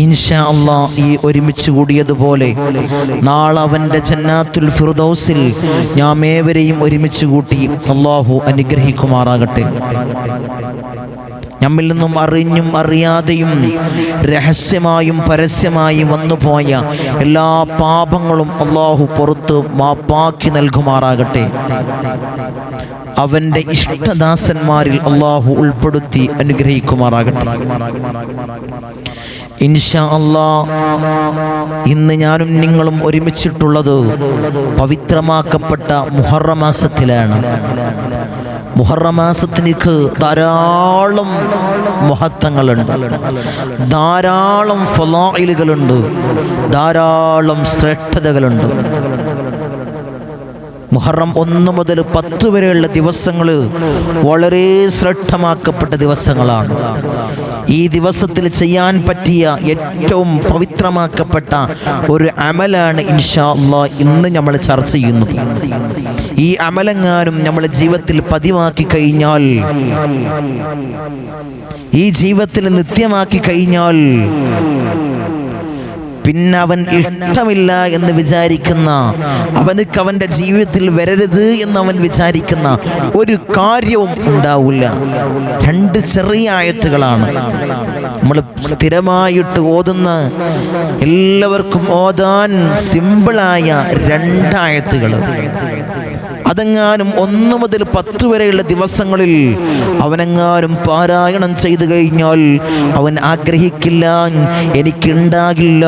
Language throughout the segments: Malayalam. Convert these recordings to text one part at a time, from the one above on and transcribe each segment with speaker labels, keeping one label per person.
Speaker 1: ഈ ഒരുമിച്ച് കൂടിയതുപോലെ നാളെ അവന്റെ ചെന്നാത്തുൽ ഫിർദൗസിൽ ഞാൻ ഏവരെയും ഒരുമിച്ച് കൂട്ടി അള്ളാഹു അനുഗ്രഹിക്കുമാറാകട്ടെ. നമ്മിൽ നിന്നും അറിഞ്ഞും അറിയാതെയും രഹസ്യമായും പരസ്യമായും വന്നുപോയ എല്ലാ പാപങ്ങളും അള്ളാഹു പുറത്ത് മാപ്പാക്കി നൽകുമാറാകട്ടെ. അവന്റെ ഇഷ്ടദാസന്മാരിൽ അള്ളാഹു ഉൾപ്പെടുത്തി അനുഗ്രഹിക്കുമാറാകട്ടെ. ഇൻഷാ അള്ളാ ഇന്ന് ഞാനും നിങ്ങളും ഒരുമിച്ചിട്ടുള്ളത് പവിത്രമാക്കപ്പെട്ട മുഹറമാസത്തിലാണ് മുഹറമാസത്തിലേക്ക് ധാരാളം മഹത്വങ്ങളുണ്ട്. ധാരാളം ഫലായിലുകളുണ്ട്. ധാരാളം ശ്രേഷ്ഠതകളുണ്ട്. മുഹറം ഒന്ന് മുതൽ പത്ത് വരെയുള്ള ദിവസങ്ങൾ വളരെ ശ്രദ്ധമാക്കപ്പെട്ട ദിവസങ്ങളാണ്. ഈ ദിവസത്തിൽ ചെയ്യാൻ പറ്റിയ ഏറ്റവും പവിത്രമാക്കപ്പെട്ട ഒരു അമലാണ് ഇൻഷാ അള്ളാ ഇന്ന് നമ്മൾ ചർച്ച ചെയ്യുന്നത്. ഈ അമലെങ്ങാനും നമ്മൾ ജീവിതത്തിൽ പതിവാക്കി കഴിഞ്ഞാൽ ഈ ജീവിതത്തിൽ നിത്യമാക്കി കഴിഞ്ഞാൽ പിന്നെ അവൻ ഇഷ്ടമില്ല എന്ന് വിചാരിക്കുന്ന. അവനക്ക് അവന്റെ ജീവിതത്തിൽ വരരുത് എന്ന് അവൻ വിചാരിക്കുന്ന ഒരു കാര്യവും ഉണ്ടാവില്ല. രണ്ട് ചെറിയ ആയത്തുകളാണ്. നമ്മൾ സ്ഥിരമായിട്ട് ഓതുന്ന എല്ലാവർക്കും ഓതാൻ സിമ്പിളായ രണ്ടായത്തുകൾ അതെങ്ങാനും ഒന്ന് മുതൽ പത്ത് വരെയുള്ള ദിവസങ്ങളിൽ അവനെങ്ങാനും പാരായണം ചെയ്തു കഴിഞ്ഞാൽ അവൻ ആഗ്രഹിക്കില്ല. എനിക്കുണ്ടാകില്ല.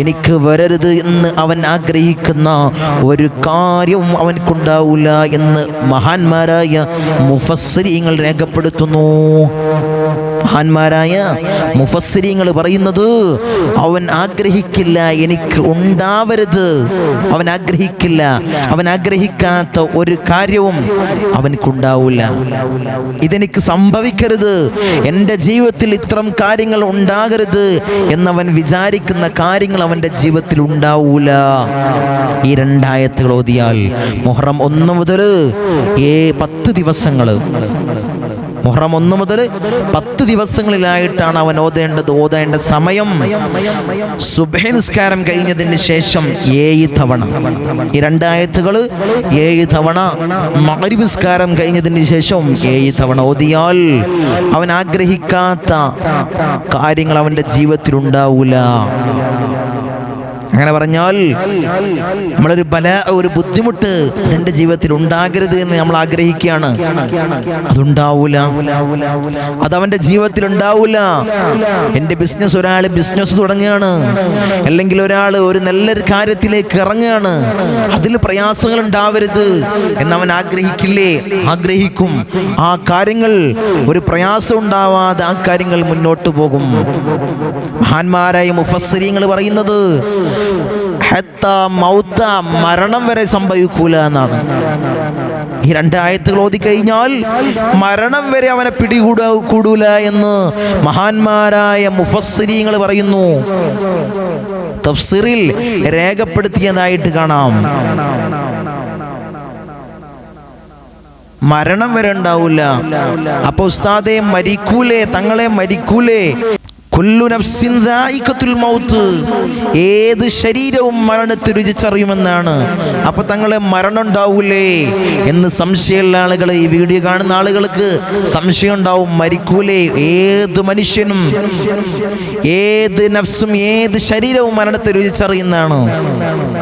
Speaker 1: എനിക്ക് വരരുത് എന്ന് അവൻ ആഗ്രഹിക്കുന്ന ഒരു കാര്യവും അവനക്കുണ്ടാവില്ല എന്ന് മഹാന്മാരായ മുഫസ്സിരിങ്ങൾ രേഖപ്പെടുത്തുന്നു. മഹാന്മാരായ മുഫസ്സിരിങ്ങൾ പറയുന്നത് അവൻ ആഗ്രഹിക്കില്ല എനിക്ക് ഉണ്ടാവരുത്. അവൻ ആഗ്രഹിക്കില്ല. അവൻ ആഗ്രഹിക്കാത്ത ഒരു കാര്യവും അവനക്കുണ്ടാവില്ല ഇതെനിക്ക് സംഭവിക്കരുത്. എന്റെ ജീവിതത്തിൽ ഇത്തരം കാര്യങ്ങൾ ഉണ്ടാകരുത്. എന്നവൻ വിചാരിക്കുന്ന കാര്യങ്ങൾ അവന്റെ ജീവിതത്തിൽ ഉണ്ടാവൂല. ഈ രണ്ടായത്തുകൾ ഓതിയാൽ മുഹറം ഒന്ന് മുതൽ ഏ പത്ത് ദിവസങ്ങൾ മുഹറം ഒന്ന് മുതൽ പത്ത് ദിവസങ്ങളിലായിട്ടാണ് അവൻ ഓതേണ്ടത്. ഓതേണ്ട സമയം സുബഹ നിസ്കാരം കഴിഞ്ഞതിന് ശേഷം ഏഴ് തവണ. ഈ രണ്ടായത്തുകൾ ഏഴ് തവണ മകരി നിസ്കാരം കഴിഞ്ഞതിന് ശേഷം ഏഴ് തവണ ഓതിയാൽ അവൻ ആഗ്രഹിക്കാത്ത കാര്യങ്ങൾ അവന്റെ ജീവിതത്തിൽ ഉണ്ടാവൂല അങ്ങനെ പറഞ്ഞാൽ നമ്മളൊരു ബല ഒരു ബുദ്ധിമുട്ട് എന്റെ ജീവിതത്തിൽ ഉണ്ടാകരുത് എന്ന് നമ്മൾ ആഗ്രഹിക്കുകയാണ്. അതുണ്ടാവൂല. അത് അവന്റെ ജീവിതത്തിൽ ഉണ്ടാവൂല. എന്റെ ബിസിനസ് ഒരാൾ ബിസിനസ് തുടങ്ങുകയാണ്. അല്ലെങ്കിൽ ഒരാൾ ഒരു നല്ലൊരു കാര്യത്തിലേക്ക് ഇറങ്ങുകയാണ്. അതിൽ പ്രയാസങ്ങൾ ഉണ്ടാവരുത് എന്നവൻ ആഗ്രഹിക്കില്ലേ? ആഗ്രഹിക്കും. ആ കാര്യങ്ങൾ ഒരു പ്രയാസം ഉണ്ടാവാതെ ആ കാര്യങ്ങൾ മുന്നോട്ട് പോകും. മഹാന്മാരായ മുഫസ്സരിങ്ങൾ പറയുന്നത് ഹത്ത മൗത്ത മരണം വരെ സംഭവിക്കൂല എന്നാണ്. ഈ രണ്ടായത്തുകൾ ഓതിക്കഴിഞ്ഞാൽ മരണം വരെ അവനെ പിടികൂട കൂടൂല എന്ന് മഹാന്മാരായ മുഫസ്സിരിങ്ങൾ പറയുന്നു. തഫ്സിറിൽ രേഖപ്പെടുത്തിയതായിട്ട് കാണാം. മരണം വരെ ഉണ്ടാവില്ല അപ്പൊ ഉസ്താദെ മരിക്കൂലേ തങ്ങളെ മരിക്കൂലേ? ഏത് ശരീരവും മരണത്തെ രുചിച്ചറിയുമെന്നാണ്. അപ്പൊ തങ്ങളെ മരണം ഉണ്ടാവൂലേ എന്ന് സംശയമുള്ള ആളുകൾ ഈ വീഡിയോ കാണുന്ന ആളുകൾക്ക് സംശയം ഉണ്ടാവും മരിക്കൂലേ. ഏത് മനുഷ്യനും ഏത് നഫ്സും ഏത് ശരീരവും മരണത്തെ രുചിച്ചറിയുന്നതാണ്.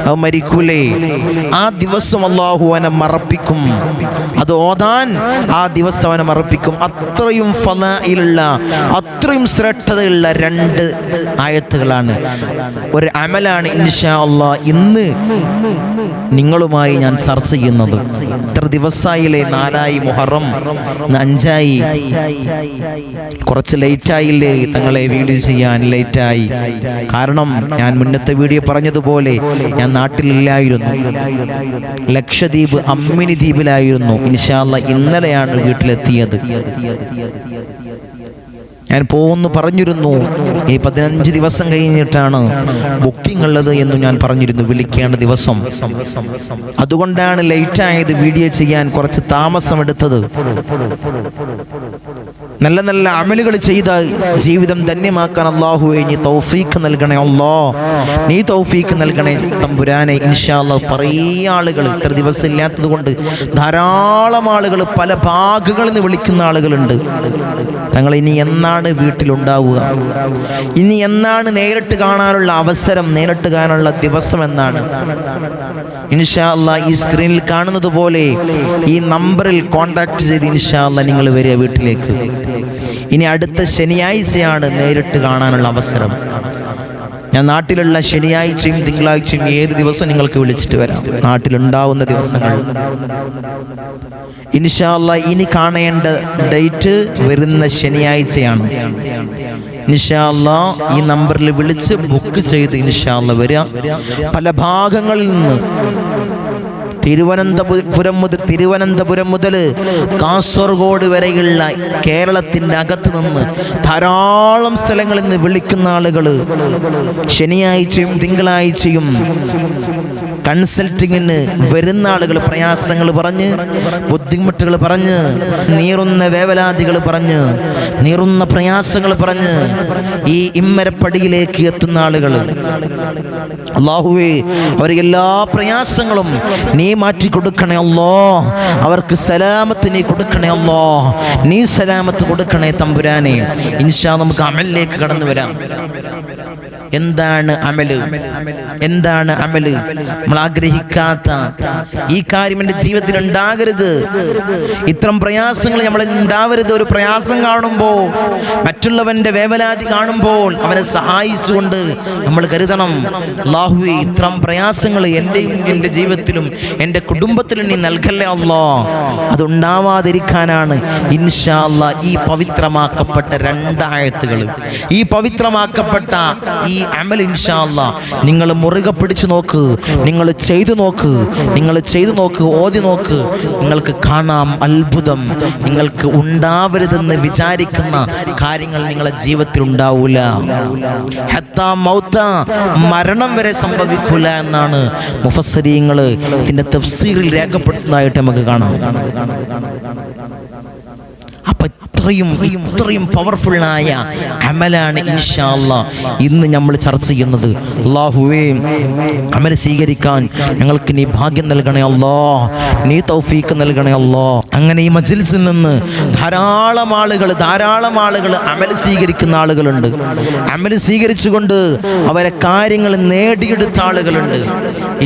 Speaker 1: അത് മരിക്കൂലേ. ആ ദിവസം അള്ളാഹു അവനെ മറപ്പിക്കും. അത് ഓതാൻ ആ ദിവസം അവനെ മറപ്പിക്കും. അത്രയും ഫലയിലുള്ള അത്രയും ശ്രേഷ്ഠതയുള്ള ഉള്ള രണ്ട് ആയത്തുകളാണ്. ഒരു അമലാണ് ഇൻഷാ അള്ളാ ഇന്ന് നിങ്ങളുമായി ഞാൻ ചർച്ച ചെയ്യുന്നത്. ഇത്ര ദിവസമായില്ലേ നാലായി മുഹറം അഞ്ചായി. കുറച്ച് ലേറ്റായില്ലേ തങ്ങളെ വീഡിയോ ചെയ്യാൻ ലേറ്റായി. കാരണം ഞാൻ മുന്നത്തെ വീഡിയോ പറഞ്ഞതുപോലെ ഞാൻ നാട്ടിലില്ലായിരുന്നു. ലക്ഷദ്വീപ് അമ്മിനി ദ്വീപിലായിരുന്നു. ഇൻഷാല്ല ഇന്നലെയാണ് വീട്ടിലെത്തിയത്. ഞാൻ പോകുന്നു പറഞ്ഞിരുന്നു. ഈ പതിനഞ്ച് ദിവസം കഴിഞ്ഞിട്ടാണ് ബുക്കിംഗ് ഉള്ളത് എന്ന് ഞാൻ പറഞ്ഞിരുന്നു. വിളിക്കേണ്ട ദിവസം. അതുകൊണ്ടാണ് ലേറ്റായത് വീഡിയോ ചെയ്യാൻ കുറച്ച് താമസമെടുത്തത്. നല്ല നല്ല അമലുകൾ ചെയ്ത ജീവിതം ധന്യമാക്കാൻ അള്ളാഹു ഇനി തൗഫീഖ് നൽകണേ അല്ലോ. നീ തൗഫീഖ് നൽകണേ തമ്പുരാനെ ഇൻഷാല്ല കുറേ ആളുകൾ ഇത്ര ദിവസം ഇല്ലാത്തത് കൊണ്ട് ധാരാളം ആളുകൾ പല ഭാഗങ്ങളിൽ നിന്ന് വിളിക്കുന്ന ആളുകളുണ്ട്. തങ്ങൾ ഇനി എന്നാണ് വീട്ടിലുണ്ടാവുക? ഇനി എന്നാണ് നേരിട്ട് കാണാനുള്ള അവസരം നേരിട്ട് കാണാനുള്ള ദിവസം എന്നാണ്? ഇൻഷാല്ല ഈ സ്ക്രീനിൽ കാണുന്നത് പോലെ ഈ നമ്പറിൽ കോൺടാക്ട് ചെയ്ത് ഇൻഷാല്ല നിങ്ങൾ വരിക വീട്ടിലേക്ക്. ഇനി അടുത്ത ശനിയാഴ്ചയാണ് നേരിട്ട് കാണാനുള്ള അവസരം. ഞാൻ നാട്ടിലുള്ള ശനിയാഴ്ചയും തിങ്കളാഴ്ചയും ഏത് ദിവസവും നിങ്ങൾക്ക് വിളിച്ചിട്ട് വരാം. നാട്ടിലുണ്ടാവുന്ന ദിവസങ്ങൾ. ഇൻഷാല്ല ഇനി കാണേണ്ട ഡേറ്റ് വരുന്ന ശനിയാഴ്ചയാണ്. ഇൻഷാല്ല ഈ നമ്പറിൽ വിളിച്ച് ബുക്ക് ചെയ്ത് ഇൻഷാല്ല വരിക പല ഭാഗങ്ങളിൽ നിന്ന് തിരുവനന്തപുരം മുതൽ തിരുവനന്തപുരം മുതൽ കാസർഗോഡ് വരെയുള്ള കേരളത്തിന്റെ അകത്ത് നിന്ന് ധാരാളം സ്ഥലങ്ങളിൽ നിന്ന് വിളിക്കുന്ന ആളുകൾ ശനിയാഴ്ചയും തിങ്കളാഴ്ചയും കൺസൾട്ടിങ്ങിന് വരുന്ന ആളുകൾ പ്രയാസങ്ങൾ പറഞ്ഞ് ബുദ്ധിമുട്ടുകൾ പറഞ്ഞ് നീറുന്ന വേവലാതികൾ പറഞ്ഞ് നീറുന്ന പ്രയാസങ്ങൾ പറഞ്ഞ് ഈ ഇമ്മരപ്പടിയിലേക്ക് എത്തുന്ന ആളുകൾ. അള്ളാഹുവേ അവരെ എല്ലാ പ്രയാസങ്ങളും നീ മാറ്റി കൊടുക്കണേ അല്ലോ അവർക്ക് സലാമത്ത് നീ കൊടുക്കണേ അല്ലോ നീ സലാമത്ത് കൊടുക്കണേ തമ്പുരാനെ. ഇൻഷാ നമുക്ക് അമലിലേക്ക് കടന്നു വരാം. എന്താണ് അമൽ? എന്താണ് അമൽ? നമ്മൾ ആഗ്രഹിക്കാത്ത ഈ കാര്യം എന്റെ ജീവിതത്തിൽ ഉണ്ടാകരുത്. ഇത്തരം പ്രയാസങ്ങൾ നമ്മൾ ഉണ്ടാവരുത്. ഒരു പ്രയാസം കാണുമ്പോൾ മറ്റുള്ളവന്റെ വേവലാതി കാണുമ്പോൾ അവനെ സഹായിച്ചുകൊണ്ട് നമ്മൾ കരുതണം. അള്ളാഹുവേ ഇത്തരം പ്രയാസങ്ങൾ എന്റെയും എന്റെ ജീവിതത്തിലും എന്റെ കുടുംബത്തിലും നീ നൽകല്ലേ അല്ലോ? അതുണ്ടാവാതിരിക്കാനാണ് ഇൻഷാ ഈ പവിത്രമാക്കപ്പെട്ട രണ്ടായത്തുകൾ. ഈ പവിത്രമാക്കപ്പെട്ട ഈ അമൽ ഇൻഷാല്ല നിങ്ങൾ മുറുകെ പിടിച്ചു നോക്ക്. നിങ്ങൾ ചെയ്തു നോക്ക്. നിങ്ങൾ ചെയ്തു നോക്ക്. ഓതി നോക്ക്. നിങ്ങൾക്ക് കാണാം അത്ഭുതം. നിങ്ങൾക്ക് ഉണ്ടാവരുതെന്ന് വിചാരിക്കുന്ന കാര്യങ്ങൾ നിങ്ങളെ ജീവിതത്തിൽ ഉണ്ടാവൂല. മരണം വരെ സംഭവിക്കൂല എന്നാണ് മുഫസരീങ്ങൾ ഇതിന്റെ തഫ്സീറിൽ രേഖപ്പെടുത്തുന്നതായിട്ട് നമുക്ക് കാണാം. ഇത്രയും ഇത്രയും പവർഫുള്ളായ അമലാണ് ഇൻഷാ അല്ലാ ഇന്ന് നമ്മൾ ചർച്ച ചെയ്യുന്നത് അള്ളാഹുവേ അമൽ സ്വീകരിക്കാൻ ഞങ്ങൾക്ക് നീ ഭാഗ്യം നൽകണേ അല്ലോ. നീ തൗഫീക്ക് നൽകണേ അല്ലോ. അങ്ങനെ ഈ മജിൽസിൽ നിന്ന് ധാരാളം ആളുകൾ ധാരാളം ആളുകൾ അമൽ സ്വീകരിക്കുന്ന ആളുകളുണ്ട്. അമൽ സ്വീകരിച്ചുകൊണ്ട് അവരെ കാര്യങ്ങൾ നേടിയെടുത്ത ആളുകളുണ്ട്.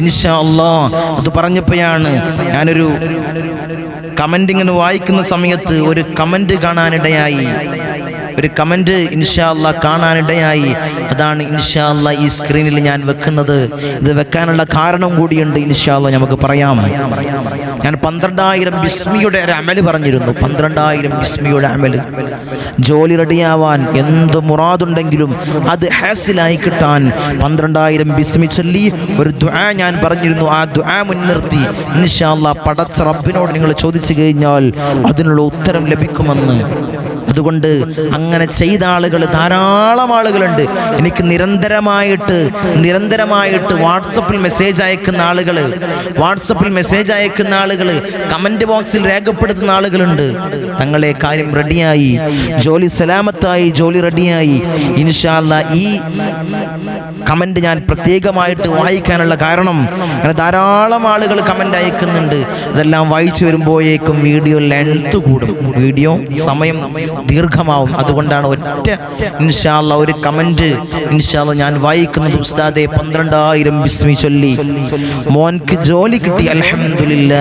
Speaker 1: ഇൻഷാ അല്ലാ അത് പറഞ്ഞപ്പോഴാണ് ഞാനൊരു കമന്റ് ഇങ്ങനെ വായിക്കുന്ന സമയത്ത് ഒരു കമന്റ് കാണാനിടയായി. ഒരു കമന്റ് ഇൻഷാല്ല കാണാനിടയായി. അതാണ് ഇൻഷാല്ല ഈ സ്ക്രീനിൽ ഞാൻ വെക്കുന്നത്. ഇത് വെക്കാനുള്ള കാരണം കൂടിയുണ്ട് ഇൻഷാല്ല നമുക്ക് പറയാം. ഞാൻ പന്ത്രണ്ടായിരം ബിസ്മിയുടെ ഒരു അമൽ പറഞ്ഞിരുന്നു. പന്ത്രണ്ടായിരം ബിസ്മിയുടെ അമൽ. ജോലി റെഡിയാവാൻ എന്ത് മുറാദുണ്ടെങ്കിലും അത് ഹാസിലായി കിട്ടാൻ പന്ത്രണ്ടായിരം ബിസ്മി ചൊല്ലി ഒരു ദുആ ഞാൻ പറഞ്ഞിരുന്നു. ആ ദുആ മുൻനിർത്തി. ഇൻഷാല്ല പടച്ച റബ്ബിനോട് നിങ്ങൾ ചോദിച്ചു കഴിഞ്ഞാൽ അതിനുള്ള ഉത്തരം ലഭിക്കുമെന്ന്. അതുകൊണ്ട് അങ്ങനെ ചെയ്ത ആളുകൾ ധാരാളം ആളുകളുണ്ട്. എനിക്ക് നിരന്തരമായിട്ട് നിരന്തരമായിട്ട് വാട്സപ്പിൽ മെസ്സേജ് അയക്കുന്ന ആളുകൾ വാട്സപ്പിൽ മെസ്സേജ് അയക്കുന്ന ആളുകൾ കമന്റ് ബോക്സിൽ രേഖപ്പെടുത്തുന്ന ആളുകളുണ്ട്. തങ്ങളെ കാര്യം റെഡിയായി. ജോലി സലാമത്തായി ജോലി റെഡിയായി. ഇൻഷാല്ല ഈ കമന്റ് ഞാൻ പ്രത്യേകമായിട്ട് വായിക്കാനുള്ള കാരണം അങ്ങനെ ധാരാളം ആളുകൾ കമന്റ് അയക്കുന്നുണ്ട്. അതെല്ലാം വായിച്ചു വരുമ്പോഴേക്കും വീഡിയോ ലെങ്ത് കൂടും. വീഡിയോ സമയം ദീർഘമാവും. അതുകൊണ്ടാണ് ഒറ്റ ഇൻഷാല്ല ഒരു കമന്റ് ഇൻഷാല്ല ഞാൻ വായിക്കുന്നത് ഉസ്താദെ പന്ത്രണ്ടായിരം ബിസ്മി ചൊല്ലി. മോൻക്ക് ജോലി കിട്ടി അലഹമില്ല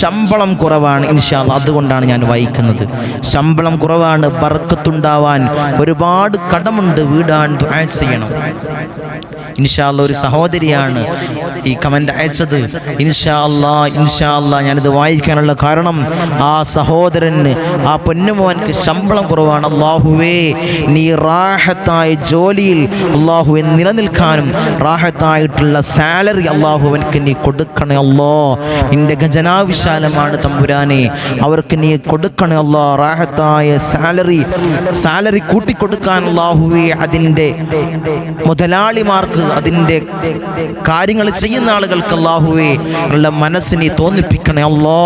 Speaker 1: ശമ്പളം കുറവാണ് ഇൻഷാല്ല അതുകൊണ്ടാണ് ഞാൻ വായിക്കുന്നത്. ശമ്പളം കുറവാണ് ബർക്കത്തുണ്ടാവാൻ ഒരുപാട് കടമുണ്ട് വീടാൻ ചെയ്യണം. ഇൻഷാല്ല ഒരു സഹോദരിയാണ് ഈ കമന്റ് അയച്ചത്. ഇൻഷാ ഇൻഷാല്ലാ ഇൻഷാ അല്ലാ ഞാനിത് വായിക്കാനുള്ള കാരണം ആ സഹോദരന് ആ പൊന്നുമോനക്ക് ശമ്പളം കുറവാണ്. അള്ളാഹുവേ നീ റാഹത്തായ ജോലിയിൽ അള്ളാഹുവെ നിലനിൽക്കാനും റാഹത്തായിട്ടുള്ള സാലറി അള്ളാഹുവിനക്ക് നീ കൊടുക്കണേ അല്ലോ. നിന്റെ ഖജനാവിശാലമാണ് തമ്പുരാനെ. അവർക്ക് നീ കൊടുക്കണേ അല്ലോ. റാഹത്തായ സാലറി സാലറി കൂട്ടിക്കൊടുക്കാൻ അള്ളാഹുവെ അതിന്റെ മുതലാളിമാർക്ക് അതിന്റെ കാര്യങ്ങൾ ചെയ്യുന്ന ആളുകൾക്ക് അള്ളാഹുവേ ഉള്ള മനസ്സ് നീ തോന്നിപ്പിക്കണേ അള്ളാ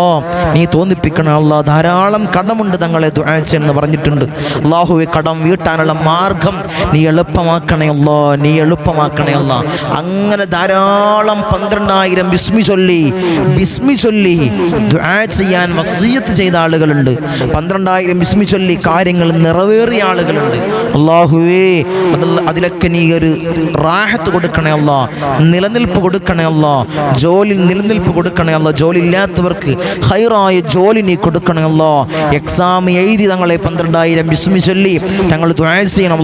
Speaker 1: നീ തോന്നിപ്പിക്കണേ അള്ളാ ധാരാളം കടമുണ്ട് തങ്ങളെ എന്ന് പറഞ്ഞിട്ടുണ്ട്. അള്ളാഹുവെ കടം വീട്ടാനുള്ള മാർഗം നീ എളുപ്പമാക്കണേ അല്ലോ. നീ എളുപ്പമാക്കണേ അള്ളാ അങ്ങനെ ധാരാളം പന്ത്രണ്ടായിരം ബിസ്മി ചൊല്ലി ബിസ്മി ചൊല്ലി ചെയ്യാൻ വസീയത്ത് ചെയ്ത ആളുകളുണ്ട്. പന്ത്രണ്ടായിരം ബിസ്മി ചൊല്ലി കാര്യങ്ങൾ നിറവേറിയ ആളുകളുണ്ട്. അള്ളാഹുവേ അതിലൊക്കെ നീ ഒരു റാഹത്ത് കൊടുക്കണേ അല്ല. നിലനിൽപ്പ് കൊടുക്കണേ അല്ല. ജോലി നിലനിൽപ്പ് കൊടുക്കണേ അല്ല. ജോലി ഇല്ലാത്തവർക്ക് ഹൈറായ ജോലി നീ കൊടുക്കണേ അല്ല. എക്സാം എഴുതി തങ്ങളെ പന്ത്രണ്ടായിരം വിസ്മി ചൊല്ലി തങ്ങൾ ചെയ്യണം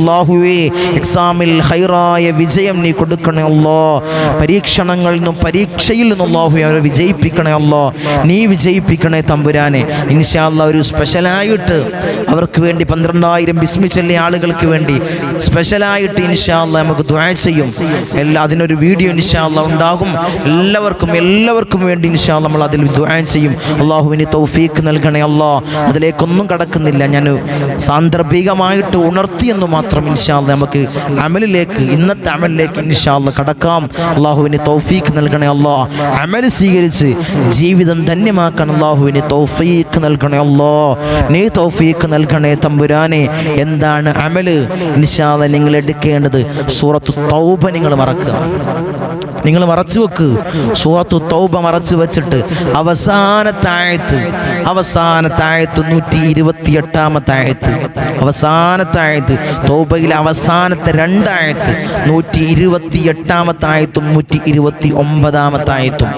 Speaker 1: എക്സാമിൽ ഹൈറായ വിജയം നീ കൊടുക്കണേ അല്ലോ. പരീക്ഷണങ്ങളിൽ നിന്നും പരീക്ഷയിൽ നിന്നും അവരെ വിജയിപ്പിക്കണേ അല്ലോ. നീ വിജയിപ്പിക്കണേ തമ്പുരാനെ. ഇൻഷാല്ല ഒരു സ്പെഷ്യലായിട്ട് അവർക്ക് വേണ്ടി പന്ത്രണ്ടായിരം ചൊല്ലിയ ആളുകൾക്ക് വേണ്ടി സ്പെഷ്യലായിട്ട് ഇൻഷാല്ല നമുക്ക് ദുആ ചെയ്യും. എല്ലാ അതിനൊരു വീഡിയോ ഇൻഷാല്ല ഉണ്ടാകും. എല്ലാവർക്കും എല്ലാവർക്കും വേണ്ടി ഇൻഷാല്ല നമ്മൾ അതിൽ ദുആ ചെയ്യും. അള്ളാഹുവിന് തൗഫീക്ക് നൽകണേ അല്ലാ അതിലേക്കൊന്നും കടക്കുന്നില്ല. ഞാൻ സാന്ദർഭികമായിട്ട് ഉണർത്തിയെന്ന് മാത്രം ഇൻഷാല്ല നമുക്ക് അമലിലേക്ക് ഇന്നത്തെ അമലിലേക്ക് ഇൻഷാല്ല കടക്കാം. അള്ളാഹുവിന് തൗഫീക്ക് നൽകണേ അല്ലാ അമൽ സ്വീകരിച്ച് ജീവിതം ധന്യമാക്കാൻ അള്ളാഹുവിന് തൗഫീക്ക് നൽകണേ അല്ലോ നീ തൗഫീക്ക് നൽകണേ തമ്പുരാനെ. എന്താണ് അമൽ? ഇൻഷാല്ല നിങ്ങൾ എടുക്കേണ്ടത് സൂറത്ത് തൗബ നിങ്ങൾ മറക്കുക. നിങ്ങൾ മറച്ചു വെക്ക്. സൂറത്തു തൗബ മറച്ചു വെച്ചിട്ട് അവസാനത്തെ ആയത്ത് അവസാനത്തെ ആയത്ത് നൂറ്റി ഇരുപത്തി എട്ടാമത്താഴത്ത് ആയത്ത് അവസാനത്തെ ആയത്ത് തൗബയിലെ അവസാനത്തെ രണ്ടായത്ത് നൂറ്റി ഇരുപത്തി എട്ടാമത്തായത്തും നൂറ്റി ഇരുപത്തി ഒമ്പതാമത്തായത്തും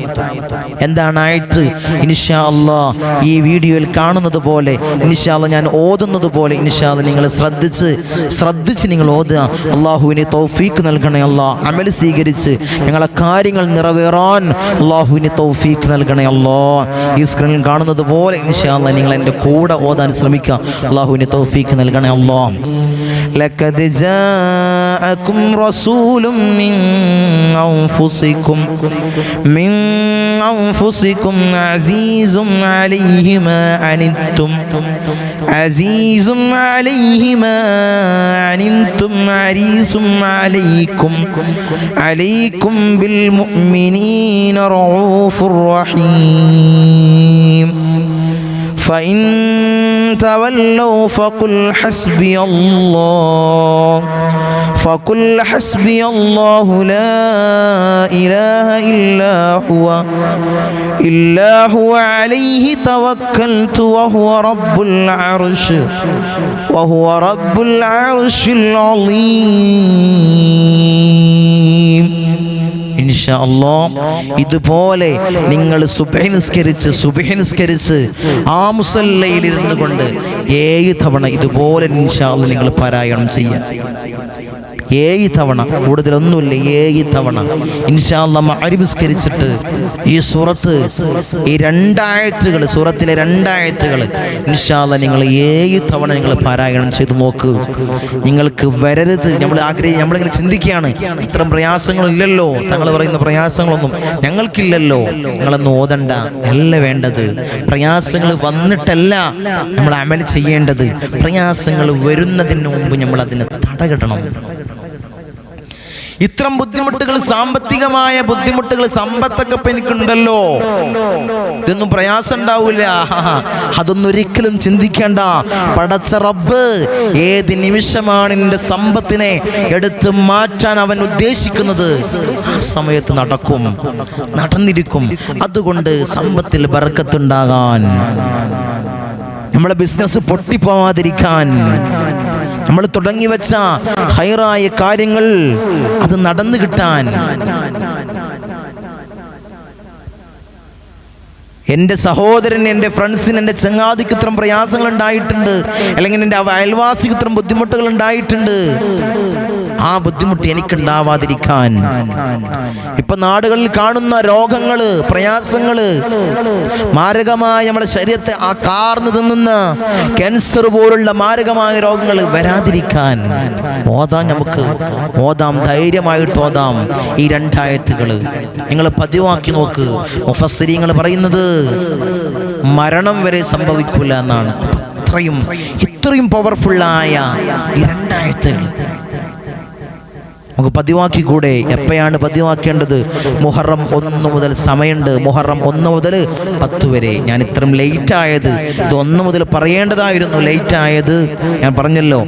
Speaker 1: എന്താണ് ആയത്ത്? ഇൻഷാ അല്ലാ ഈ വീഡിയോയിൽ കാണുന്നത് പോലെ ഇൻഷാ അള്ളാ ഞാൻ ഓതുന്നത് പോലെ ഇൻഷാ അള്ളാ നിങ്ങൾ ശ്രദ്ധിച്ച് ശ്രദ്ധിച്ച് നിങ്ങൾ ഓതുക. അള്ളാഹുവിനെ തൗഫീക്ക് നൽകണേ അല്ലാ. അമൽ സ്വീകരിച്ച് ഞങ്ങളെ കാര്യങ്ങൾ നിറവേറാൻ അള്ളാഹുവിന് തൗഫീക്ക് നൽകണേ അല്ലോ ഈ സ്ക്രീനിൽ കാണുന്നത് പോലെ ഇൻഷാ അല്ലാ നിങ്ങൾ എൻ്റെ കൂടെ ഓതാൻ ശ്രമിക്കുക അള്ളാഹുവിന് തൗഫീക്ക് നൽകണേ അല്ലോ لقد جاءكم رسول من أنفسكم من أنفسكم عزيز عليه ما عنتم عزيز عليه ما عنتم عريس عليكم عليكم بالمؤمنين رعوف رحيم فإن تولوا فقل حسبي الله فقل حسبي الله لا إله إلا هو إلا هو عليه توكلت وهو رب العرش وهو رب العرش العظيم. ഇൻഷാ ഇതുപോലെ നിങ്ങൾ സുബഹി നിസ്കരിച്ച് സുബഹി നിസ്കരിച്ച് ആ മുസല്ലയിൽ ഇരുന്നു കൊണ്ട് ഏഴ് തവണ ഇതുപോലെ ഇൻഷാ നിങ്ങൾ പാരായണം ചെയ്യാം. ഏഴ് തവണ കൂടുതലൊന്നുമില്ല ഏഴ് തവണ. ഇൻഷാല്ല അരിവിസ്കരിച്ചിട്ട് ഈ സൂറത്ത് ഈ രണ്ടായത്തുകൾ സൂറത്തിലെ രണ്ടായത്തുകൾ ഇൻഷാല്ല നിങ്ങൾ ഏഴ് തവണ നിങ്ങൾ പാരായണം ചെയ്ത് നോക്ക്. നിങ്ങൾക്ക് വരരുത്. നമ്മൾ ആഗ്രഹം നമ്മളിങ്ങനെ ചിന്തിക്കുകയാണ്. ഇത്തരം പ്രയാസങ്ങളില്ലല്ലോ. തങ്ങൾ പറയുന്ന പ്രയാസങ്ങളൊന്നും ഞങ്ങൾക്കില്ലല്ലോ. നിങ്ങളൊന്നും ഓതണ്ട. അല്ല വേണ്ടത്. പ്രയാസങ്ങൾ വന്നിട്ടല്ല നമ്മൾ അമൽ ചെയ്യേണ്ടത്. പ്രയാസങ്ങൾ വരുന്നതിന് മുമ്പ് നമ്മൾ അതിനെ തടകിടണം. ഇത്തരം ബുദ്ധിമുട്ടുകൾ സാമ്പത്തികമായ ബുദ്ധിമുട്ടുകൾ സമ്പത്തൊക്കെ ഇപ്പൊ എനിക്കുണ്ടല്ലോ. ഇതൊന്നും പ്രയാസം ഉണ്ടാവില്ല അതൊന്നും ഒരിക്കലും ചിന്തിക്കേണ്ട. പടച്ച റബ്ബ് ഏത് നിമിഷമാണ് നിന്റെ സമ്പത്തിനെ എടുത്ത് മാറ്റാൻ അവൻ ഉദ്ദേശിക്കുന്നത്? ആ സമയത്ത് നടക്കും നടന്നിരിക്കും. അതുകൊണ്ട് സമ്പത്തിൽ ബർക്കത്തുണ്ടാകാൻ നമ്മളെ ബിസിനസ് പൊട്ടിപ്പോവാതിരിക്കാൻ നമ്മൾ തുടങ്ങി വെച്ച ഹൈറായ കാര്യങ്ങൾ അത് നടന്നു കിട്ടാൻ. എന്റെ സഹോദരൻ എന്റെ ഫ്രണ്ട്സിന് എന്റെ ചങ്ങാതിക്ക് ഇത്രം പ്രയാസങ്ങൾ ഉണ്ടായിട്ടുണ്ട് അല്ലെങ്കിൽ എന്റെ അയൽവാസിക്ക് ഇത്രം ബുദ്ധിമുട്ടുകൾ ഉണ്ടായിട്ടുണ്ട് ആ ബുദ്ധിമുട്ട് എനിക്കുണ്ടാവാതിരിക്കാൻ. ഇപ്പൊ നാടുകളിൽ കാണുന്ന രോഗങ്ങൾ പ്രയാസങ്ങൾ മാരകമായ നമ്മുടെ ശരീരത്തെ ആ കാർന്ന് തിന്നുന്ന ക്യാൻസർ പോലുള്ള മാരകമായ രോഗങ്ങൾ വരാതിരിക്കാൻ. ഓതാം നമുക്ക്. ഓതാം ധൈര്യമായിട്ട് ഓതാം. ഈ രണ്ടായത്തുകൾ നിങ്ങൾ പതിവാക്കി നോക്ക്. മുഫസ്സിരിങ്ങൾ പറയുന്നത് മരണം വരെ സംഭവിക്കില്ല എന്നാണ്. അത്രയും ഇത്രയും പവർഫുള്ളായ ഈ നമുക്ക് നമുക്ക് പതിവാക്കിക്കൂടെ? എപ്പോഴാണ് പതിവാക്കേണ്ടത്? മുഹറം ഒന്ന് മുതൽ സമയമുണ്ട്. മുഹറം ഒന്ന് മുതൽ പത്ത് വരെ. ഞാൻ ഇത്രയും ലേറ്റ് ആയത്. ഇത് ഒന്ന് മുതൽ പറയേണ്ടതായിരുന്നു. ലേറ്റ് ആയത്. ഞാൻ പറഞ്ഞല്ലോ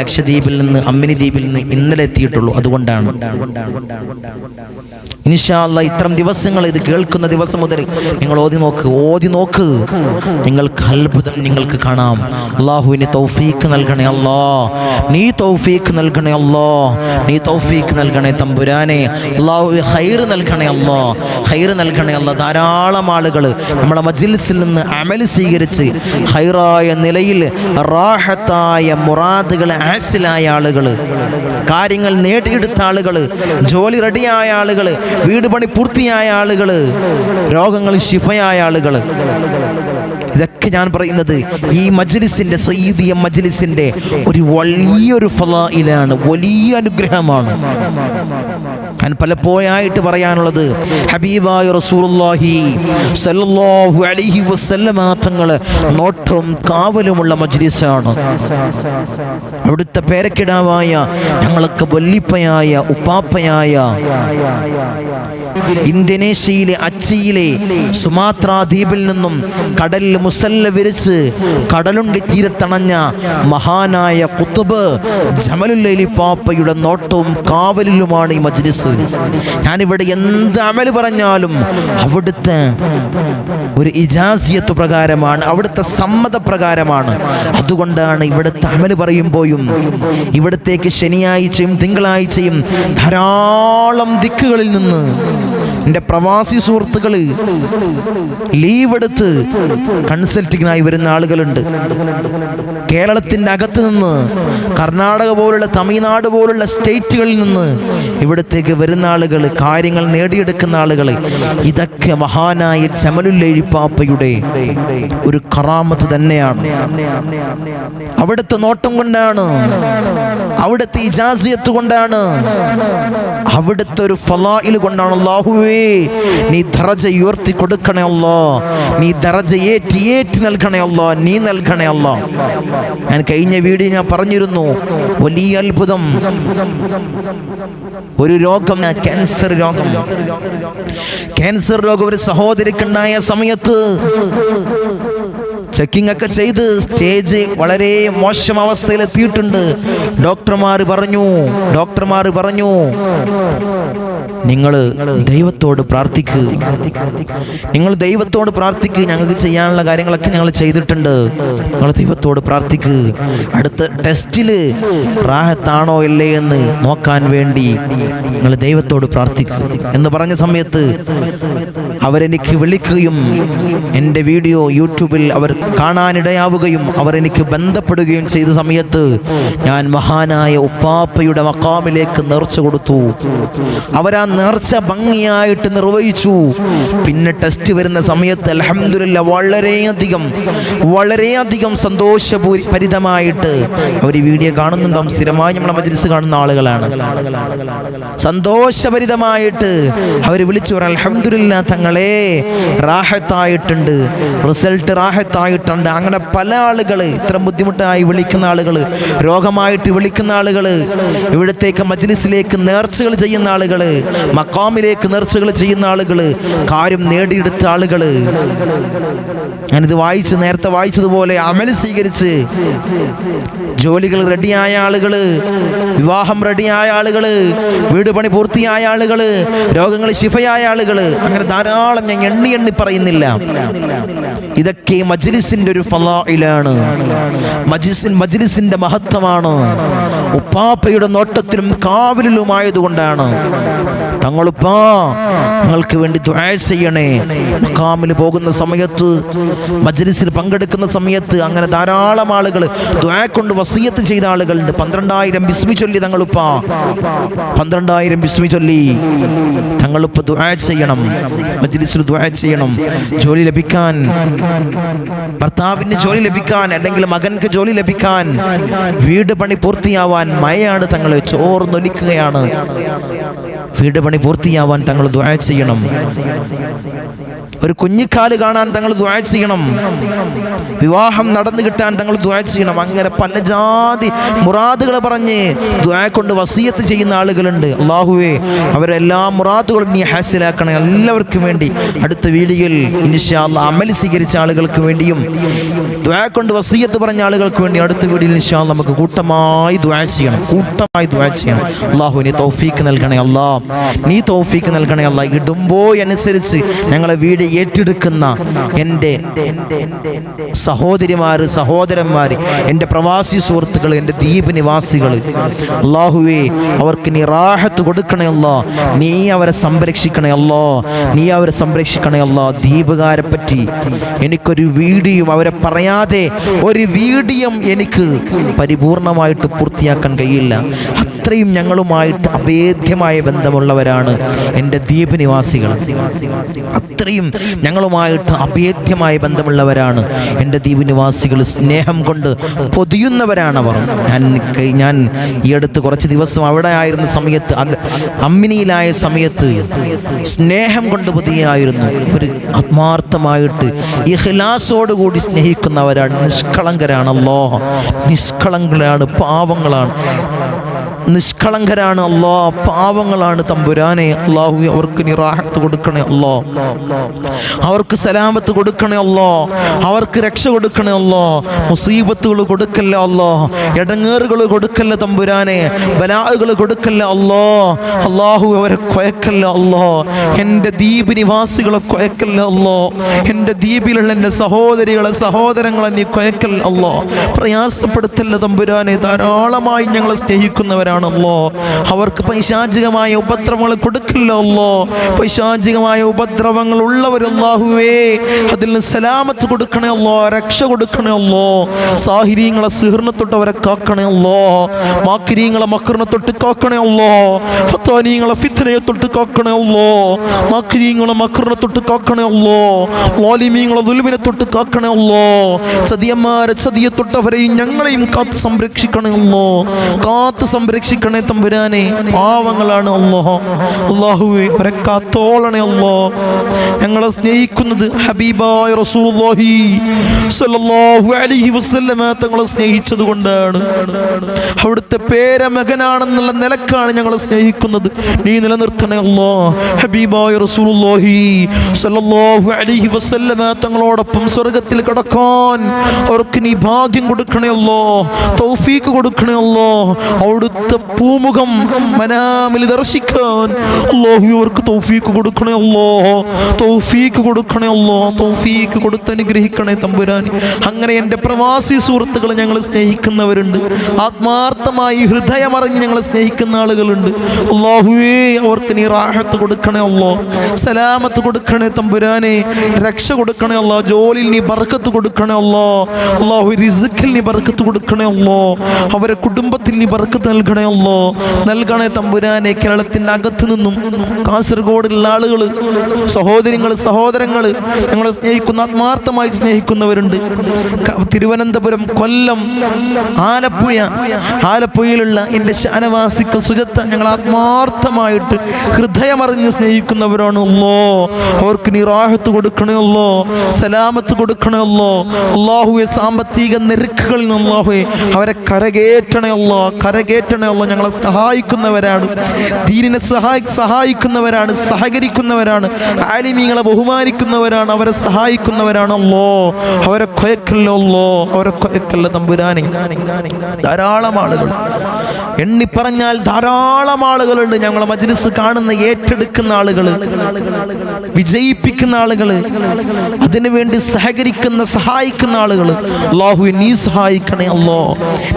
Speaker 1: ലക്ഷദ്വീപിൽ നിന്ന് അമ്മിനി ദ്വീപിൽ നിന്ന് ഇന്നലെ എത്തിയിട്ടുള്ളൂ. അതുകൊണ്ടാണ്. ഇൻഷാല്ല ഇത്തരം ദിവസങ്ങൾ ഇത് കേൾക്കുന്ന ദിവസം മുതൽ നിങ്ങൾ ഓതി നോക്ക് ഓതി നോക്ക്. നിങ്ങൾക്ക് അത്ഭുതം നിങ്ങൾക്ക് കാണാം. അള്ളാഹുവിന് തൗഫീക്ക് നൽകണേ അല്ലാ. നീ തൗഫീക്ക് നൽകണേ അല്ലാ. നീ തൗഫീക്ക് നൽകണേ തമ്പുരാനെ. അള്ളാഹു ഹൈർ നൽകണേ അല്ലാ. ഹൈർ നൽകണേ അല്ല. ധാരാളം ആളുകൾ നമ്മളെ മജിൽസിൽ നിന്ന് അമൽ സ്വീകരിച്ച് ഹൈറായ നിലയിൽ റാഹത്തായ മുറാദുകൾ ആസിലായ ആളുകൾ കാര്യങ്ങൾ നേടിയെടുത്ത ആളുകൾ ജോലി റെഡിയായ ആളുകൾ വീട് പണി പൂർത്തിയായ ആളുകൾ രോഗങ്ങൾ ശിഫയായ ആളുകൾ ഇതൊക്കെ ഞാൻ പറയുന്നത് ഈ മജ്ലിസിന്റെ സയ്യിദിയ മജ്ലിസിന്റെ ഒരു വലിയൊരു ഫലായിലാണ് വലിയ അനുഗ്രഹമാണ്. ഞാൻ പലപ്പോഴായിട്ട് പറയാനുള്ളത് ഹബീബായ റസൂലുള്ളാഹി സല്ലല്ലാഹു അലൈഹി വസല്ലമ തങ്ങളെ നോട്ടവും കാവലുമുള്ള മജ്ലിസാണ്. അവിടുത്തെ പേരക്കിടാവായ ഞങ്ങൾക്ക് വല്ലിപ്പയായ ഉപ്പാപ്പയായ ഇന്തോനേഷ്യയിലെ അച്ചിയിലെ സുമാത്ര ദ്വീപിൽ നിന്നും കടലിൽ മുസല്ല വിരിച്ച് കടലുണ്ടി തീരത്തണഞ്ഞ മഹാനായ കുത്തുബ് ജമലുല്ലി പാപ്പയുടെ നോട്ടവും കാവലിലുമാണ് ഈ മജ്ലിസ്. ഞാനിവിടെ എന്ത് അമൽ പറഞ്ഞാലും അവിടുത്തെ ഒരു ഇജാസിയത്ത് പ്രകാരമാണ് അവിടുത്തെ സമ്മതപ്രകാരമാണ് അതുകൊണ്ടാണ് ഇവിടുത്തെ അമൽ പറയുമ്പോഴും ഇവിടത്തേക്ക് ശനിയാഴ്ചയും തിങ്കളാഴ്ചയും ധാരാളം ദിക്കുകളിൽ നിന്ന് എന്റെ പ്രവാസി സുഹൃത്തുക്കൾ ലീവ് എടുത്ത് കൺസൾട്ടിങ്ങിനായി വരുന്ന ആളുകളുണ്ട്. കേരളത്തിന്റെ അകത്ത് നിന്ന് കർണാടക പോലുള്ള തമിഴ്നാട് പോലുള്ള സ്റ്റേറ്റുകളിൽ നിന്ന് ഇവിടത്തേക്ക് വരുന്ന ആളുകൾ കാര്യങ്ങൾ നേടിയെടുക്കുന്ന ആളുകൾ ഇതൊക്കെ മഹാനായ ചമലുല്ലെഴിപ്പാപ്പയുടെ ഒരു കറാമത്ത് തന്നെയാണ്. അവിടുത്തെ നോട്ടം കൊണ്ടാണ് അവിടുത്തെ ഇജാസിയത്ത് കൊണ്ടാണ് അവിടുത്തെ ഒരു ഫലായിൽ കൊണ്ടാണ് അള്ളാഹുവേ നീ ദറജ ഉയർത്തി കൊടുക്കണേ അല്ലോ. നീ ദറജ ഏറ്റി ഏറ്റി നൽകണേ അല്ലോ. നീ നൽകണേ അല്ലോ. ഞാൻ കഴിഞ്ഞ വീഡിയോ ഞാൻ പറഞ്ഞിരുന്നു വലിയ അത്ഭുതം. ഒരു രോഗം ക്യാൻസർ രോഗം. ക്യാൻസർ രോഗം ഒരു സഹോദരിക്കുണ്ടായ സമയത്ത് ചെക്കിംഗ് ഒക്കെ ചെയ്ത് സ്റ്റേജ് വളരെ മോശം അവസ്ഥയിൽ എത്തിയിട്ടുണ്ട്. ഡോക്ടർമാർ പറഞ്ഞു ഡോക്ടർമാർ പറഞ്ഞു നിങ്ങൾ ദൈവത്തോട് പ്രാർത്ഥിക്കുക നിങ്ങൾ ദൈവത്തോട് പ്രാർത്ഥിക്കുക ഞങ്ങൾക്ക് ചെയ്യാനുള്ള കാര്യങ്ങളൊക്കെ ഞങ്ങൾ ചെയ്തിട്ടുണ്ട്. നിങ്ങൾ ദൈവത്തോട് പ്രാർത്ഥിക്കുക അടുത്ത ടെസ്റ്റിൽ റാഹത്താണോ ഇല്ലേ എന്ന് നോക്കാൻ വേണ്ടി നിങ്ങൾ ദൈവത്തോട് പ്രാർത്ഥിക്കുക എന്ന് പറഞ്ഞ സമയത്ത് അവരെനിക്ക് വിളിക്കുകയും എന്റെ വീഡിയോ യൂട്യൂബിൽ അവർ കാണാനിടയാവുകയും അവർ എനിക്ക് ബന്ധപ്പെടുകയും ചെയ്ത സമയത്ത് ഞാൻ മഹാനായ ഉപ്പാപ്പയുടെ മക്കാമിലേക്ക് നേർച്ച കൊടുത്തു. അവരാ നേർച്ച ഭംഗിയായിട്ട് നിർവഹിച്ചു. പിന്നെ ടെസ്റ്റ് വരുന്ന സമയത്ത് അലഹമില്ല വളരെയധികം വളരെയധികം സന്തോഷപൂരിതമായിട്ട് അവർ വീഡിയോ കാണുന്നുണ്ടാവും. സ്ഥിരമായി നമ്മളെ മജ്ലിസ് കാണുന്ന ആളുകളാണ്. സന്തോഷഭരിതമായിട്ട് അവർ വിളിച്ചു അലഹമില്ല തങ്ങളെ റാഹത്തായിട്ടുണ്ട്. റിസൾട്ട് റാഹത്തായിട്ടുണ്ട് അങ്ങനെ പല ആളുകൾ ഇത്ര ബുദ്ധിമുട്ടായി വിളിക്കുന്ന ആളുകൾ രോഗമായിട്ട് വിളിക്കുന്ന ആളുകൾ ഇവിടത്തേക്ക് മജ്ലിസിലേക്ക് നേർച്ചകൾ ചെയ്യുന്ന ആളുകൾ മക്കാമിലേക്ക് നേർച്ചകൾ ചെയ്യുന്ന ആളുകൾ കാര്യം നേടിയെടുത്ത ആളുകൾ ഞാനിത് വായിച്ച് നേരത്തെ വായിച്ചതുപോലെ അമൽ സ്വീകരിച്ച് ജോലികൾ റെഡിയായ ആളുകൾ വിവാഹം റെഡിയായ ആളുകൾ വീട് പണി പൂർത്തിയായ ആളുകൾ രോഗങ്ങൾ ശിഫയായ ആളുകൾ അങ്ങനെ ധാരാളം ഞാൻ എണ്ണി എണ്ണി പറയുന്നില്ല. ഇതൊക്കെ മജ്ലിസിന്റെ ഒരു ഫലായിലാണ്. മജിസിൻ മജ്‌ലിസിന്റെ മഹത്വമാണ്. ഉപ്പാപ്പയുടെ നോട്ടത്തിലും കാവലിലുമായതുകൊണ്ടാണ്. തങ്ങളുപ്പാ ഞങ്ങൾക്ക് വേണ്ടി ചെയ്യണേ. മക്കാമിൽ പോകുന്ന സമയത്ത് മജ്ലിസിൽ പങ്കെടുക്കുന്ന സമയത്ത് അങ്ങനെ ധാരാളം ആളുകൾ ദുആ കൊണ്ട് വസീയത്ത് ചെയ്ത ആളുകളുണ്ട്. പന്ത്രണ്ടായിരം ബിസ്മി ചൊല്ലി തങ്ങളിപ്പാ. പന്ത്രണ്ടായിരം ബിസ്മി ചൊല്ലി തങ്ങളിപ്പ ചെയ്യണം. മജ്ലിസിൽ ദുആ ചെയ്യണം. ജോലി ലഭിക്കാൻ ഭർത്താവിന് ജോലി ലഭിക്കാൻ അല്ലെങ്കിൽ മകൻക്ക് ജോലി ലഭിക്കാൻ വീട് പണി പൂർത്തിയാവാൻ മഴയാണ് തങ്ങളെ ചോർന്നൊലിക്കുകയാണ്. വീട് പണി പൂർത്തിയാവാൻ തങ്ങൾ ദുആ ചെയ്യണം. ഒരു കുഞ്ഞിക്കാൽ കാണാൻ തങ്ങൾ ദുആ ചെയ്യണം. വിവാഹം നടന്നു കിട്ടാൻ തങ്ങൾ ദുആ ചെയ്യണം. അങ്ങനെ പല ജാതി മുറാദുകൾ പറഞ്ഞ് ദുആ കൊണ്ട് വസീയത്ത് ചെയ്യുന്ന ആളുകളുണ്ട്. അള്ളാഹുവേ അവരെല്ലാ മുറാദുകളും നീ ഹാസിലാക്കണം. എല്ലാവർക്കും വേണ്ടി അടുത്ത വീഡിയോയിൽ ഇൻഷാ അല്ലാഹ് അമൽ സ്വീകരിച്ച ആളുകൾക്ക് വേണ്ടിയും ദുആ കൊണ്ട് വസീയത്ത് പറഞ്ഞ ആളുകൾക്ക് വേണ്ടി അടുത്ത വീഡിയോയിൽ ഇൻഷാ അല്ലാഹ് നമുക്ക് കൂട്ടമായി ദുആ ചെയ്യണം. കൂട്ടമായി ദുആ ചെയ്യണം. അള്ളാഹു നീ തൗഫീക്ക് നൽകണേ അല്ലാ. നീ തൗഫീക്ക് നൽകണേ അല്ലാ. ഇടുമ്പോ അനുസരിച്ച് ഞങ്ങളെ വീട് ഏറ്റെടുക്കുന്ന എന്റെ സഹോദരിമാര് സഹോദരന്മാര് എന്റെ പ്രവാസി സുഹൃത്തുക്കൾ എന്റെ ദ്വീപ് നിവാസികൾ അള്ളാഹുവേ അവർക്ക് നീ റാഹത്ത് കൊടുക്കണയല്ലോ നീ അവരെ സംരക്ഷിക്കണയല്ലോ നീ അവരെ സംരക്ഷിക്കണയല്ലോ ദ്വീപുകാരെ പറ്റി എനിക്കൊരു വീഡിയോ അവരെ പറയാതെ ഒരു വീഡിയോ എനിക്ക് പരിപൂർണമായിട്ട് പൂർത്തിയാക്കാൻ കഴിയില്ല. അത്രയും ഞങ്ങളുമായിട്ട് അഭേദ്യമായ ബന്ധമുള്ളവരാണ് എന്റെ ദ്വീപ് നിവാസികൾ അത്രയും ഞങ്ങളുമായിട്ട് അഭേദ്യമായ ബന്ധമുള്ളവരാണ് എന്റെ ദ്വീപ് നിവാസികൾ സ്നേഹം കൊണ്ട് പൊതിയുന്നവരാണവർ. ഞാൻ ഞാൻ ഈ അടുത്ത് കുറച്ച് ദിവസം അവിടെ ആയിരുന്ന സമയത്ത് അമ്മിനിയിലായ സമയത്ത് സ്നേഹം കൊണ്ട് പൊതിയായിരുന്നു ഒരു ആത്മാർത്ഥമായിട്ട് ഇഹ്ലാസോടുകൂടി സ്നേഹിക്കുന്നവരാണ്. നിഷ്കളങ്കരാണ് നിഷ്കളങ്കരാണല്ലോ നിഷ്കളങ്കരാണ് പാവങ്ങളാണ്. നിഷ്കളങ്കരാണ് അല്ലോ പാവങ്ങളാണ് തമ്പുരാനെ. അള്ളാഹു അവർക്ക് നിറാഹത്ത് കൊടുക്കണേ അല്ലോ. അവർക്ക് സലാമത്ത് കൊടുക്കണേ അല്ലോ. അവർക്ക് രക്ഷ കൊടുക്കണേ അല്ലോ. മുസീബത്തുകൾ കൊടുക്കല്ലേ അല്ലോ. ഇടങ്ങേറുകൾ കൊടുക്കല്ലേ തമ്പുരാനെ. ബലാഹുകൾ കൊടുക്കല്ലേ അല്ലോ. അള്ളാഹു അവരെ കൊയക്കല്ല അല്ലോ. എന്റെ ദ്വീപ് നിവാസികളെ കൊയക്കല്ല അല്ലോ. എന്റെ ദ്വീപിലുള്ള എന്റെ സഹോദരികളെ സഹോദരങ്ങളെ നീ കൊയക്കല്ല അല്ലോ. പ്രയാസപ്പെടുത്തല്ല തമ്പുരാനെ. ധാരാളമായി ഞങ്ങളെ സ്നേഹിക്കുന്നവരാണല്ലോ അവർക്ക് പൈശാചികമായ ഉപദ്രവങ്ങൾ കൊടുക്കില്ലല്ലോ. പൈശാചികമായ ഉപദ്രവങ്ങൾ ഉള്ളവരല്ലാഹുവേ അതിൽ നിന്ന് സലാമത്ത് കൊടുക്കണേ അല്ലോ രക്ഷ കൊടുക്കണേ അല്ലോ സാഹിര്യങ്ങളെ സിഹറിനെ തൊട്ട് അവരെ കാക്കണേ മാക്കിരിയങ്ങളെ മക്കറിനെ തൊട്ട് കാക്കണേ അല്ലോ ഫത്താനീങ്ങളെ ഫിത്തനയെ തൊട്ട് കാക്കണേ മാക്കിരിയങ്ങളെ മക്കറിനെ തൊട്ട് കാക്കണേ അല്ലോ വാലിമീങ്ങളെ ദുൽമിനെ തൊട്ട് കാക്കണേ അല്ലോ ചതിയന്മാരെ ചതിയെ തൊട്ടവരെയും ഞങ്ങളെയും കാത്ത് സംരക്ഷിക്കണേ അല്ലോ കാത്ത് സംരക്ഷിക്കണേ തമ്പുരാനെ. പാവങ്ങളാണ് അല്ലോ അള്ളാഹുവേ അവരെ കാത്തോളണേ അല്ലോ ഞങ്ങളെ സ്നേഹിക്കുന്നത് ഹബീബായ വസല്ലമ തങ്ങളെ സ്നേഹിച്ചത് കൊണ്ടാണ്. അവിടുത്തെ പേരമകനാണെന്നുള്ള നിലക്കാണ് ഞങ്ങളെ സ്നേഹിക്കുന്നത്. നീ നിലനിർത്തണേ അല്ലോ ഹബീബായ സ്വല്ലല്ലാഹു അലൈഹി വസല്ലമ തങ്ങളോടൊപ്പം സ്വർഗത്തിൽ കടക്കാൻ അവർക്ക് നീ ഭാഗ്യം കൊടുക്കണേ അല്ലോ തൗഫീക്ക് കൊടുക്കണേ അല്ലോ അവിടുത്തെ പൂമുഖം മനാമിൽ ദർശിക്കാൻ. അവർക്ക് തൗഫീക്ക് കൊടുക്കണേ അല്ലോ. തൗഫീക്ക് കൊടുക്കണേ അല്ലോ. തൗഫീക്ക് കൊടുത്ത് അനുഗ്രഹിക്കണേ തമ്പുരാൻ അങ്ങനെ എന്റെ പ്രവാസി സുഹൃത്തുക്കൾ ഞങ്ങൾ സ്നേഹിക്കുന്നവരുണ്ട്. ആത്മാർത്ഥമായി ഹൃദയമറിഞ്ഞ് ഞങ്ങൾ സ്നേഹിക്കുന്ന ആളുകളുണ്ട്. അള്ളാഹുവേ അവർക്ക് നീ റാഹത്ത് കൊടുക്കണേ അല്ലോ. സലാമത്ത് കൊടുക്കണേ തമ്പുരാനെ. രക്ഷ കൊടുക്കണേ അല്ലോ. ജോലിയിൽ നീ ബർക്കത്ത് കൊടുക്കണേ അല്ലോ. അള്ളാഹു റിസുക്കിൽ നീ ബർക്കത്ത് കൊടുക്കണേ അല്ലോ. അവരെ കുടുംബത്തിൽ നീ ബർക്കത്ത് നൽകണേ അല്ലോ നൽകണേ തമ്പുരാനെ കേരളത്തിന്റെ അകത്ത് നിന്നും. കാസർഗോഡുള്ള ആളുകൾ സഹോദരങ്ങൾ സഹോദരങ്ങൾ ഞങ്ങളെ സ്നേഹിക്കുന്ന ആത്മാർത്ഥമായി സ്നേഹിക്കുന്നവരുണ്ട്. തിരുവനന്തപുരം കൊല്ലം ആലപ്പുഴ ആലപ്പുഴയിലുള്ള എന്റെ ശാനവാസിക്ക സുജത്ത ഞങ്ങൾ ആത്മാർത്ഥമായിട്ട് ഹൃദയമറിഞ്ഞ് സ്നേഹിക്കുന്നവരാണ് ഉള്ളോ അവർക്ക് നിറാഹത്ത് കൊടുക്കണമല്ലോ സലാമത്ത് കൊടുക്കണേ അല്ലോ അള്ളാഹുവെ സാമ്പത്തിക നിരക്കുകളിൽ നിന്നാഹുവെ അവരെ കരകേറ്റണമല്ലോ കരകേറ്റണേ അല്ലോ ഉള്ള ഞങ്ങളെ സഹായിക്കുന്നവരാണ്. ദീനിനെ സഹായി സഹായിക്കുന്നവരാണ് സഹകരിക്കുന്നവരാണ് ആലിമീങ്ങളെ ബഹുമാനിക്കുന്നവരാണ് അവരെ സഹായിക്കുന്നവരാണല്ലോ അവരെ കൊയക്കല്ലോ അവരെ കൊയക്കല്ല തമ്പുരാനെ. ധാരാളം ആളുകൾ. എണ്ണി പറഞ്ഞാൽ ധാരാളം ആളുകളുണ്ട് ഞങ്ങളെ മജ്ലിസ് കാണുന്ന ഏറ്റെടുക്കുന്ന ആളുകൾ വിജയിപ്പിക്കുന്ന ആളുകൾ അതിനുവേണ്ടി സഹകരിക്കുന്ന സഹായിക്കുന്ന ആളുകൾ അള്ളാഹു നീ സഹായിക്കണേ അല്ലോ.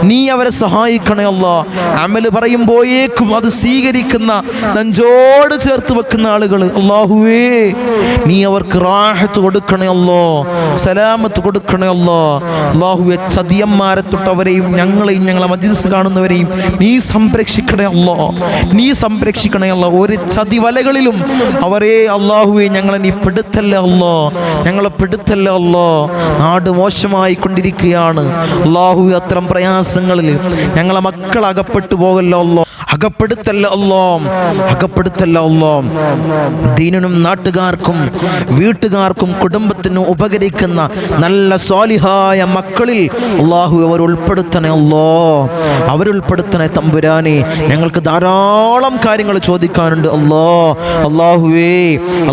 Speaker 1: നീ അവരെ സഹായിക്കണേ അല്ലോ. അമൽ പറയുമ്പോഴേക്കും അത് സ്വീകരിക്കുന്ന നെഞ്ചോട് ചേർത്ത് വെക്കുന്ന ആളുകൾ അള്ളാഹുവേ നീ അവർക്ക് റാഹത്ത് കൊടുക്കണേ അല്ലോ. സലാമത്ത് കൊടുക്കണേ അല്ലോ. അള്ളാഹുവെ ചതിയന്മാരെ തൊട്ടവരെയും ഞങ്ങളെയും ഞങ്ങളെ മജ്ലിസ് കാണുന്നവരെയും നീ സംരക്ഷിക്കണേ അല്ലോ നീ സംരക്ഷിക്കണേ അല്ലോ ഒരു ചതി വലകളിലും അവരെ അള്ളാഹുവെ ഞങ്ങളെ നീ പെടുത്തല്ലേ അല്ലോ ഞങ്ങളെ പെടുത്തല്ലേ അല്ലോ നാട് മോശമായി കൊണ്ടിരിക്കുകയാണ് അള്ളാഹു അത്തരം പ്രയാസങ്ങളിൽ ഞങ്ങളെ മക്കൾ അകപ്പെട്ടു പോകല്ലോ അല്ലോ അകപ്പെടുത്തല്ല അല്ലോ അകപ്പെടുത്തല്ല നാട്ടുകാർക്കും വീട്ടുകാർക്കും കുടുംബത്തിനും ഉപകരിക്കുന്ന നല്ല സ്വാലിഹായ മക്കളിൽ അള്ളാഹു അവർ ഉൾപ്പെടുത്തണേ അല്ലോ അവരുൾപ്പെടുത്തണേ തമ്പുരാനെ ഞങ്ങൾക്ക് ധാരാളം കാര്യങ്ങൾ ചോദിക്കാനുണ്ട് അല്ലോ അള്ളാഹുവേ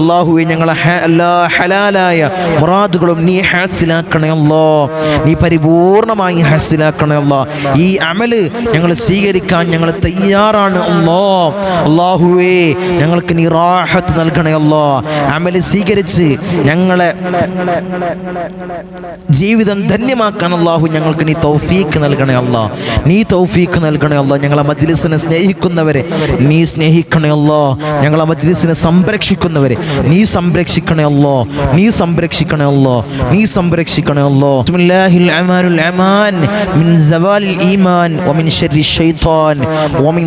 Speaker 1: അള്ളാഹുവേ ഞങ്ങളെ എല്ലാ ഹലാലായ മുറാദുകളും നീ ഹാസിലാക്കണേ അല്ലോ നീ പരിപൂർണമായി ഹാസിലാക്കണേ അല്ലോ ഈ അമൽ ഞങ്ങൾ സ്വീകരിക്കാൻ ഞങ്ങൾ തയ്യാറാണ്. അല്ലോ അള്ളാഹുവേ ഞങ്ങൾക്ക് നീ റാഹത്ത് നൽകണേ അല്ലോ. അമൽ സ്വീകരിച്ച് ഞങ്ങളെ ജീവിതം ധന്യമാക്കാൻ അള്ളാഹു ഞങ്ങൾക്ക് നീ തൗഫീക്ക് നൽകണേ അല്ലോ. നീ തൗഫീക്ക് നൽകണേ അല്ലോ. ഞങ്ങളെ മജ്ലിസിനെ സ്നേഹിക്കുന്നവരെ നീ സ്നേഹിക്കണേ അല്ലോ. ഞങ്ങളെ മജ്ലിസിനെ സംരക്ഷിക്കുന്നവരെ നീ സംരക്ഷിക്കണേ അല്ലോ. നീ സംരക്ഷിക്കണേ അല്ലോ. നീ സംരക്ഷിക്കണേ അല്ലോ. ബിസ്മില്ലാഹിൽ അമാനുൽ അമാൻ മിൻ സവാലിൽ ഈമാൻ വമിൻ ശരി വമിൻ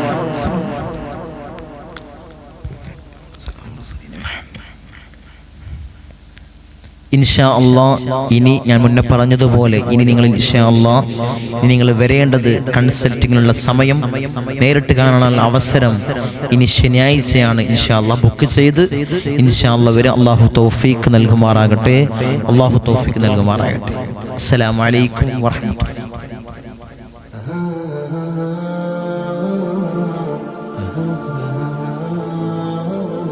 Speaker 1: ഇൻഷാ അള്ളാ ഇനി ഞാൻ മുന്നേ പറഞ്ഞതുപോലെ ഇനി നിങ്ങൾ ഇൻഷാ അള്ളാ ഇനി നിങ്ങൾ വരേണ്ടത് കൺസൾട്ടിങ്ങിനുള്ള സമയം നേരിട്ട് കാണാനുള്ള അവസരം ഇനി ശനിയാഴ്ചയാണ് ഇൻഷാ അള്ളാ ബുക്ക് ചെയ്ത്. ഇൻഷാ അള്ളാ വരെ അള്ളാഹു തോഫീക്ക് നൽകുമാറാകട്ടെ അള്ളാഹു തോഫീക്ക് നൽകുമാറാകട്ടെ. അസ്സലാമു അലൈക്കും വറഹ്മത്തുള്ളാഹി